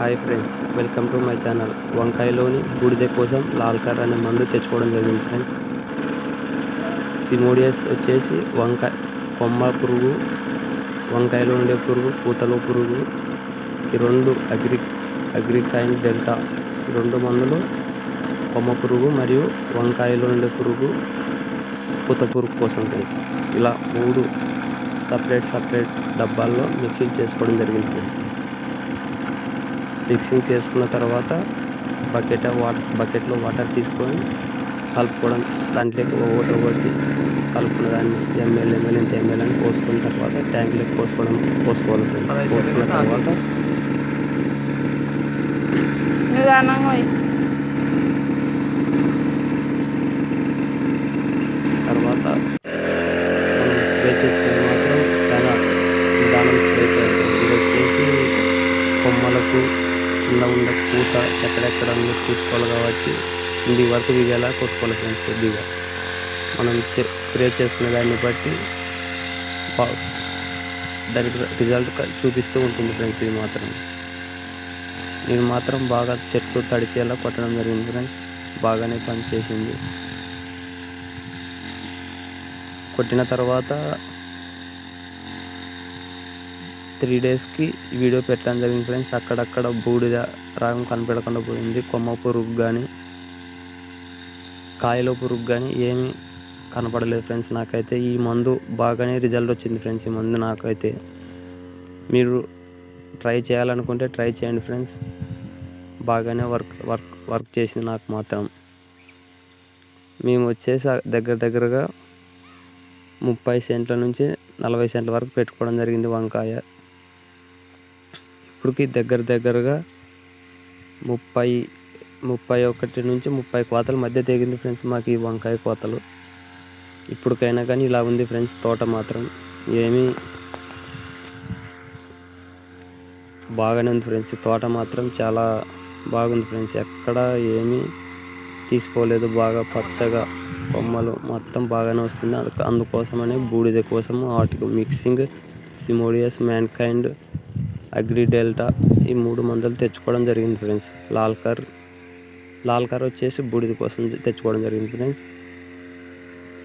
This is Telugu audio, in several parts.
Hi friends welcome to my channel. వంకాయలోని బూడిద కోసం లాల్కర్ అనే మందు తెచ్చుకోవడం జరిగింది ఫ్రెండ్స్. సిమోడియస్ వచ్చేసి వంకాయ కొమ్మ పురుగు వంకాయలో ఉండే పురుగు పూతలో పురుగు ఈ రెండు అగ్రి అగ్రికైన్ డెల్టా ఈ రెండు మందులు కొమ్మ పురుగు మరియు వంకాయలో ఉండే పురుగు పూత పురుగు కోసం ఫ్రెండ్స్. ఇలా మూడు సపరేట్ సపరేట్ డబ్బాల్లో మిక్సింగ్ చేసుకోవడం జరిగింది ఫ్రెండ్స్. మిక్సింగ్ చేసుకున్న తర్వాత బకెట్ వాటర్ బకెట్లో వాటర్ తీసుకొని కలుపుకోవడం దాంట్లోకి ఒకటి ఒకటి కలుపుకున్న దాన్ని ఎంఎల్ ఎంఎల్ ఇంత ఎంఎల్ అని పోసుకున్న తర్వాత ట్యాంక్లోకి పోసుకోవడం పోసుకోవాలి పోసుకున్న తర్వాత తర్వాత మనం స్ప్రే చేసుకునే మాత్రం చాలా నిదానం స్ప్రే చేయాలి ఇది వచ్చేసి కొమ్మలకు కింద ఉండే పూత ఎక్కడెక్కడ ఉందో చూసుకోవాలి కాబట్టి ఇది వరకు దిగేలా కొట్టుకోవాలి ఫ్రెండ్స్ కొద్దిగా మనం స్ప్రే చేసుకునే దాన్ని బట్టి దాని రిజల్ట్ చూపిస్తూ ఉంటుంది ఫ్రెండ్స్ ఇది మాత్రం. నేను మాత్రం బాగా చెట్లు తడిచేలా కొట్టడం జరిగింది ఫ్రెండ్స్ బాగానే పనిచేసింది. కొట్టిన తర్వాత త్రీ డేస్కి వీడియో పెట్టడం జరిగింది ఫ్రెండ్స్ అక్కడక్కడ బూడిద రాగం కనపడకుండా పోయింది. కొమ్మ పురుగు కానీ కాయలో పురుగు కానీ ఏమీ కనపడలేదు ఫ్రెండ్స్. నాకైతే ఈ మందు బాగానే రిజల్ట్ వచ్చింది ఫ్రెండ్స్ ఈ మందు నాకైతే. మీరు ట్రై చేయాలనుకుంటే ట్రై చేయండి ఫ్రెండ్స్. బాగానే వర్క్ వర్క్ వర్క్ చేసింది నాకు మాత్రం. మేము వచ్చేసి దగ్గర దగ్గరగా ముప్పై సెంట్ల నుంచి నలభై సెంట్ల వరకు పెట్టుకోవడం జరిగింది వంకాయ. ఇప్పటికి దగ్గర దగ్గరగా ముప్పై ముప్పై ఒకటి నుంచి ముప్పై కోతల మధ్య తెగింది ఫ్రెండ్స్ మాకు ఈ వంకాయ కోతలు. ఇప్పటికైనా కానీ ఇలా ఉంది ఫ్రెండ్స్ తోట మాత్రం. ఏమీ బాగానే ఉంది ఫ్రెండ్స్. తోట మాత్రం చాలా బాగుంది ఫ్రెండ్స్. ఎక్కడ ఏమీ తీసుకోలేదు. బాగా పచ్చగా కొమ్మలు మొత్తం బాగానే వస్తుంది. అందుకు- అందుకోసమని బూడిద కోసము వాటికి మిక్సింగ్ సిమోడియస్ మ్యాన్కైండ్ అగ్రి డెల్టా ఈ మూడు మందులు తెచ్చుకోవడం జరిగింది ఫ్రెండ్స్. లాల్కర్ లాల్కర్ వచ్చేసి బూడిద కోసం తెచ్చుకోవడం జరిగింది ఫ్రెండ్స్.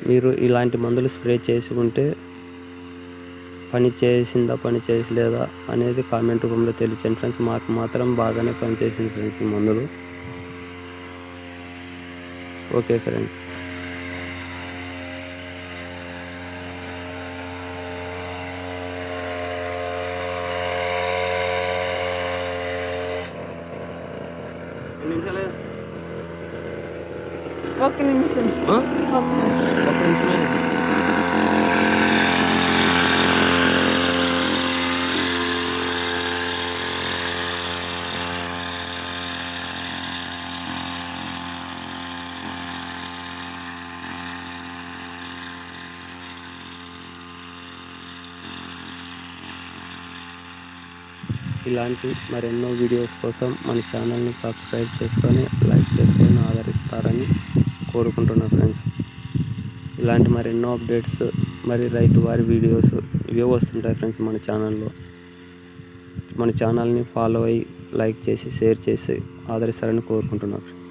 మీరు ఇలాంటి మందులు స్ప్రే చేసి ఉంటే పని చేసిందా పని చేసలేదా అనేది కామెంట్ రూపంలో తెలియచండి ఫ్రెండ్స్. మాకు మాత్రం బాగానే పనిచేసింది ఫ్రెండ్స్ ఈ మందులు. Okay friends. ఒక నిమిషం ఒక నిమిషం. ఇలాంటి మరెన్నో వీడియోస్ కోసం మన ఛానల్ని సబ్స్క్రైబ్ చేసుకొని లైక్ చేసుకొని ఆదరిస్తారని కోరుకుంటున్నా ఫ్రెండ్స్. ఇలాంటి మరెన్నో అప్డేట్స్ మరి రైతు వారి వీడియోస్ ఇవే వస్తుంటాయి ఫ్రెండ్స్ మన ఛానల్లో. మన ఛానల్ని ఫాలో అయ్యి లైక్ చేసి షేర్ చేసి ఆదరిస్తారని కోరుకుంటున్నాను